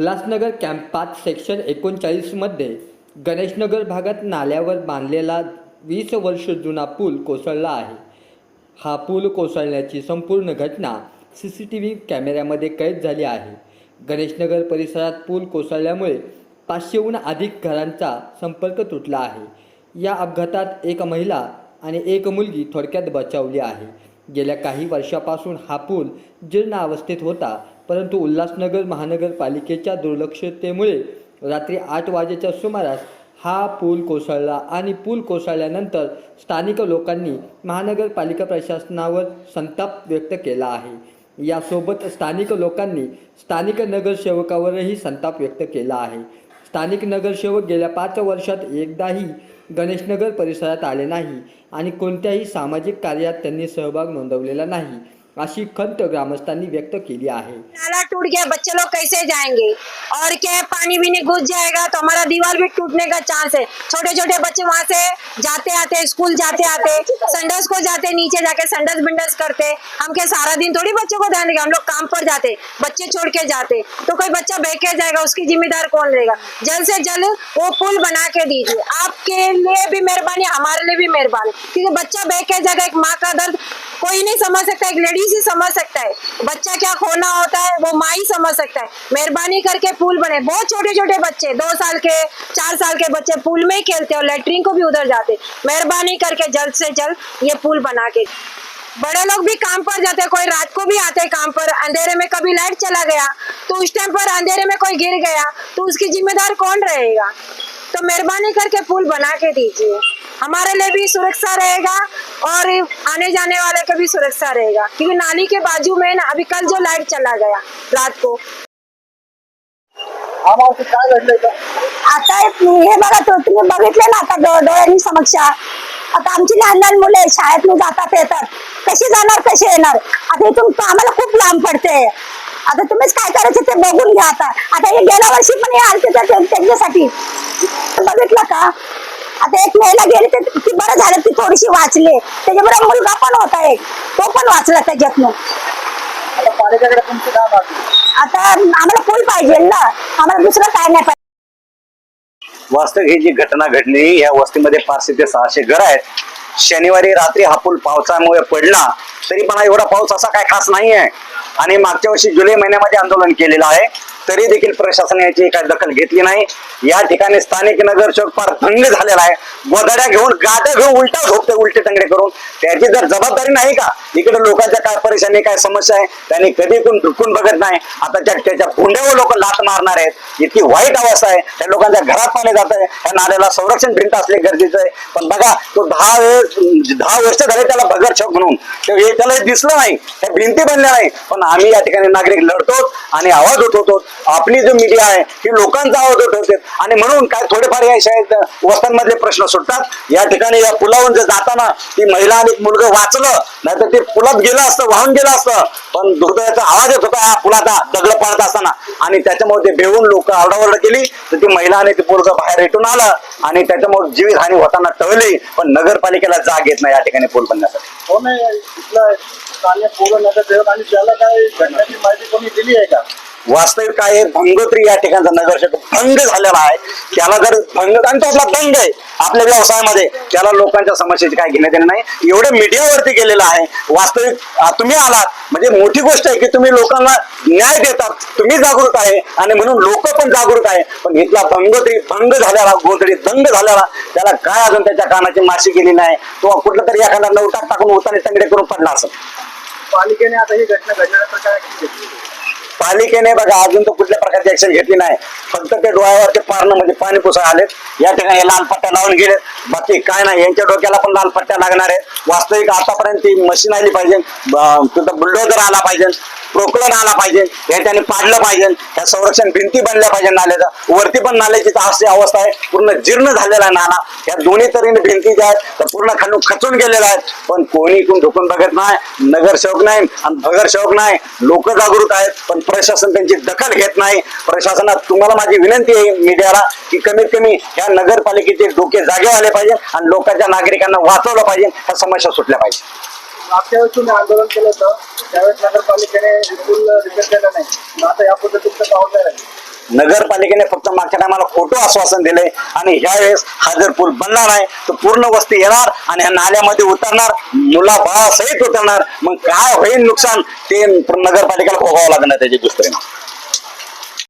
Ulhasnagar camp पाच section एकोणचाळीसमध्ये गणेशनगर भागात नाल्यावर बांधलेला वीस वर्ष जुना पूल कोसळला आहे. हा पूल कोसळण्याची संपूर्ण घटना सी सी टी व्ही कॅमेऱ्यामध्ये कैद झाली आहे. गणेशनगर परिसरात पूल कोसळल्यामुळे पाचशेहून अधिक घरांचा संपर्क तुटला आहे. या अपघातात एक महिला आणि एक मुलगी थोडक्यात बचावली आहे. गेल्या काही वर्षापासून हा पूल जीर्ण अवस्थेत होता परंतु उल्हासनगर महानगरपालिकेच्या दुर्लक्षतेमुळे रात्री आठ वाजेच्या सुमारास हा पूल कोसळला आणि पूल कोसळल्यानंतर स्थानिक लोकांनी महानगरपालिका प्रशासनावर संताप व्यक्त केला आहे. यासोबत स्थानिक लोकांनी स्थानिक नगरसेवकावरही संताप व्यक्त केला आहे. स्थानिक नगरसेवक गेल्या पाच वर्षात एकदाही गणेशनगर परिसरात आले नाही आणि कोणत्याही सामाजिक कार्यात त्यांनी सहभाग नोंदवलेला नाही. अशी खंत ग्रामस्थांनी व्यक्त केली आहे. नाला टूट गया, बच्चे लोग कैसे जाएँगे? और क्या पानी भी नहीं घुस जाएगा तो हमारा दीवार भी टूटने का चांस है। छोटे छोटे बच्चे वहाँ से जाते आते स्कूल जाते आते संडस को जाते, नीचे जाके संडस बिंडस करते। हम क्या सारा दिन थोड़ी बच्चों को ध्यान देगा, हम लोग काम पर जाते, बच्चे छोड़ के जाते। तो कोई बच्चा बह के जाएगा, उसकी जिम्मेदार कौन रहेगा? जल्द से जल्द वो पुल बना के दीजिए। आपके लिए भी मेहरबानी, हमारे लिए भी मेहरबानी। क्योंकि बच्चा बह के जाएगा, एक माँ का दर्द कोई नहीं समझ सकता, एक लेडीज़ ही समझ सकता है। बच्चा क्या खोना होता है, वो माँ ही समझ सकता है। मेहरबानी करके पुल बने। बहुत छोटे छोटे बच्चे, दो साल के, चार साल के बच्चे पुल में ही खेलते और लेटरिन को भी उधर जाते मेहरबानी करके जल्द से जल्द ये पुल बना के। बड़े लोग भी काम पर जाते हैं, कोई रात को भी आते हैं काम पर, अंधेरे में कभी लाइट चला गया तो उस टाइम पर अंधेरे में कोई गिर गया तो उसकी जिम्मेदार कौन रहेगा? तो मेहरबानी करके पुल बना के दीजिए। हमारे लिए भी सुरक्षा रहेगा और आने जाने वाले का भी सुरक्षा रहेगा। क्योंकि नाली के बाजू में ना अभी कल जो लाइट चला गया रात को। आता हे बघा तो तुम्ही बघितले ना आता डोळ्यांनी समक्ष आता आमची लहान लहान मुले शाळेत जातात येतात कशी जाणार कशी येणार? आता इथून तो आम्हाला खूप लांब पडते। आता तुम्हीच काय करायचं ते बघून घ्या आता. आता हे गेल्या वर्षी पण हे आलते त्या- त्या- त्यांच्यासाठी. बघितलं का? आता एक महिला गेली तर ती बरं झालं ती थोडीशी वाचली. त्याच्याबरोबर मुलगा पण होता एक. तो पण वाचला त्याच्यातनं. आता पालिकेकडे तुमची काय मागणी आता आम्हाला पूल पाहिजे ना. आम्हाला दुसरं काय नाही पाहिजे. वास्तविक ही जी घटना घडली या वस्तीमध्ये पाचशे ते सहाशे घर आहेत. शनिवारी रात्री हा पूल पावसामुळे पडला. तरी पण एवढा पाऊस असा काय खास नाही आहे आणि मागच्या वर्षी जुलै महिन्यामध्ये आंदोलन केलेलं आहे. तरी देखील प्रशासन याची काय दखल घेतली नाही. या ठिकाणी स्थानिक नगरसेवक फार थंड झालेला आहे. गोधड्या घेऊन गाड्या घेऊन उलटा झोपते उलटे तंगडे करून. त्याची जर जबाबदारी नाही का? इकडे लोकांच्या काय परेशानी काय समस्या आहे? त्यांनी कधी कोण ढुकून बघत नाही. आता त्या त्याच्या पुंड्यावर लोक लात मारणार आहेत. इतकी वाईट अवस्था आहे. त्या लोकांच्या घरात पाणी जात आहे. त्या नाल्याला संरक्षण भिंत असणे गरजेचं आहे. पण बघा तो दहा वेळ दहा वर्ष झाले त्याला बगर शॉक म्हणून. हे त्याला दिसलं नाही. त्या भिंती बनल्या नाही. पण आम्ही या ठिकाणी नागरिक लढतो आणि आवाज उठवतो. आपली जो मीडिया आहे ही लोकांचा आवाज उठवते. आणि म्हणून काय थोडेफार या शाळेत वस्तांमधले प्रश्न सुटतात. या ठिकाणी या पुलावरून जर जाताना ती महिला आणि एक मुलगा वाचलं नाहीतर ते पुलात गेलं असतं वाहून गेलं असतं. पण दुर्दैवाचा आवाज येत होता या पुलाचा दगड पाडत असताना. आणि त्याच्यामुळे ते भेऊन लोक आरडाओरड केली. तर ती महिला आणि ते पोरग बाहेर रेटून आलं. आणि त्याच्यामुळे जीवितहानी होताना टळली. पण नगरपालिकेला जाग येत नाही या ठिकाणी पूल बनण्यासाठी. हो कोण आहे स्थानिक पूर्ण नगरसेवक आणि त्याला काय घटनेची माहिती कोणी दिली आहे का? वास्तविक काय आहे, भंगोत्री या ठिकाणचा नगरसेवक भंग झालेला आहे. त्याला जर भंग आणि तो आपला दंग आहे. आपल्या व्यवसायामध्ये त्याला लोकांच्या समस्येची काय घेण्यात येणार नाही. एवढं मीडियावरती गेलेलं आहे. वास्तविक तुम्ही आलात. म्हणजे मोठी गोष्ट आहे की तुम्ही लोकांना न्याय देतात. तुम्ही जागृत आहे आणि म्हणून लोक पण जागृत आहे. पण इथला भंगोत्री भंग झालेला गोंधळी दंग झालेला त्याला काय अजून त्याच्या कानाची माशी गेली नाही. तो कुठलं तरी एखादा नवटाक टाकून उताने तंगडे करून पडला असं पालिकेने आता ही घटना घडल्यानंतर काय पालिकेने बघा अजून तर कुठल्या प्रकारची ऍक्शन घेतली नाही. फक्त ते डोळ्यावरचे पारणं म्हणजे पाणी पुसा आलेत. या ठिकाणी लाल पट्ट्या लावून गेले बाकी काय नाही यांच्या डोक्याला पण लाल पट्ट्या लागणार आहेत. वास्तविक आतापर्यंत ती मशीन आली पाहिजे. ब- तिथं बुलडोजर आला पाहिजे. रोखलं नाला पाहिजे या ठिकाणी पाडलं पाहिजे त्या संरक्षण भिंती बनल्या पाहिजे नाल्याचा. वरती पण नाल्याची अशी अवस्था आहे पूर्ण जीर्ण झालेला नाला. या दोन्ही तऱ्हेने भिंती ज्या आहेत त्या पूर्ण खालून खचून गेलेल्या आहेत. पण कोणी इकडून ढुकून बघत नाही नगरसेवक नाही आणि भगरसेवक नाही लोक जागृत आहेत पण प्रशासन त्यांची दखल घेत नाही. प्रशासनात तुम्हाला माझी विनंती आहे मीडियाला की कमीत कमी या नगरपालिकेचे डोके जागे आले पाहिजे आणि लोकांच्या नागरिकांना वाचवलं पाहिजे ह्या समस्या सुटल्या पाहिजे. मागच्या वेळेस तुम्ही आंदोलन केलं होतं त्यावेळेस नगरपालिकेने बिलकुल रिपेअर केलं नाही. मग आता यापुढे तुमचं पावलं नगरपालिकेने फक्त मागच्या टायमाला खोटं आश्वासन दिलंय आणि ह्या वेळेस हा जर पूल बनला नाही तर पूर्ण वस्ती येणार आणि ह्या नाल्यामध्ये उतरणार मुला सहित उतरणार. मग काय होईल नुकसान ते नगरपालिकेला भोगावं लागणार त्याचे दुष्परिणाम